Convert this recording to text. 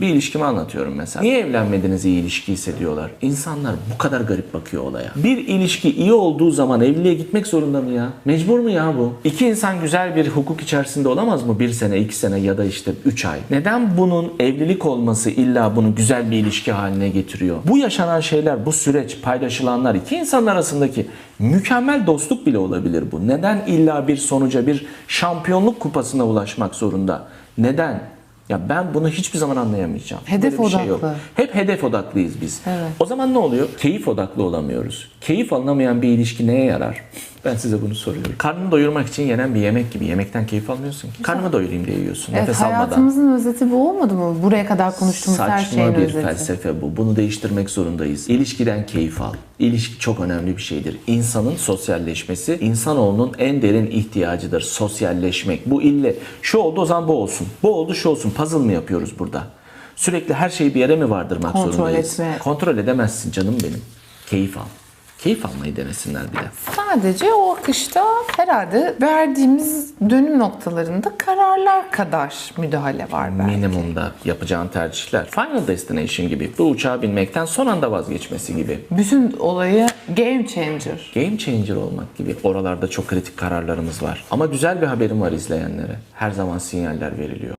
Bir ilişkimi anlatıyorum mesela. Niye evlenmediniz iyi ilişki hissediyorlar? İnsanlar bu kadar garip bakıyor olaya. Bir ilişki iyi olduğu zaman evliliğe gitmek zorunda mı ya? Mecbur mu ya bu? İki insan güzel bir hukuk içerisinde olamaz mı? Bir sene, iki sene ya da işte üç ay. Neden bunun evlilik olması illa bunu güzel bir ilişki haline getiriyor? Bu yaşanan şeyler, bu süreç, paylaşılanlar iki insan arasındaki mükemmel dostluk bile olabilir bu. Neden illa bir sonuca, bir şampiyonluk kupasına ulaşmak zorunda? Neden? Ya ben bunu hiçbir zaman anlayamayacağım. Hedef Böyle bir şey yok. odaklı. Hep hedef odaklıyız biz. Evet. O zaman ne oluyor? Keyif odaklı olamıyoruz. Keyif alınamayan bir ilişki neye yarar? Ben size bunu soruyorum. Karnını doyurmak için yenen bir yemek gibi. Yemekten keyif almıyorsun ki. Karnımı doyurayım diye yiyorsun. Evet, nefes almadan. hayatımızın özeti bu olmadı mı? Buraya kadar konuştuğumuz her Saçma şeyin bir özeti. felsefe bu. Bunu değiştirmek zorundayız. İlişkiden keyif al. İlişki çok önemli bir şeydir. İnsanın sosyalleşmesi insanoğlunun en derin ihtiyacıdır. Sosyalleşmek. Bu ille şu oldu o zaman bu olsun. Bu oldu şu olsun. Puzzle mı yapıyoruz burada? Sürekli her şeyi bir yere mi vardırmak Kontrol zorundayız? etme. Kontrol edemezsin canım benim. Keyif al. Keyif almayı denesinler de. Sadece o akışta herhalde verdiğimiz dönüm noktalarında kararlar kadar müdahale var belki. Minimumda yapacağın tercihler. Final Destination gibi. Bu uçağa binmekten son anda vazgeçmesi gibi. Bütün olayı game changer. Game changer olmak gibi. Oralarda çok kritik kararlarımız var. Ama güzel bir haberim var izleyenlere. Her zaman sinyaller veriliyor.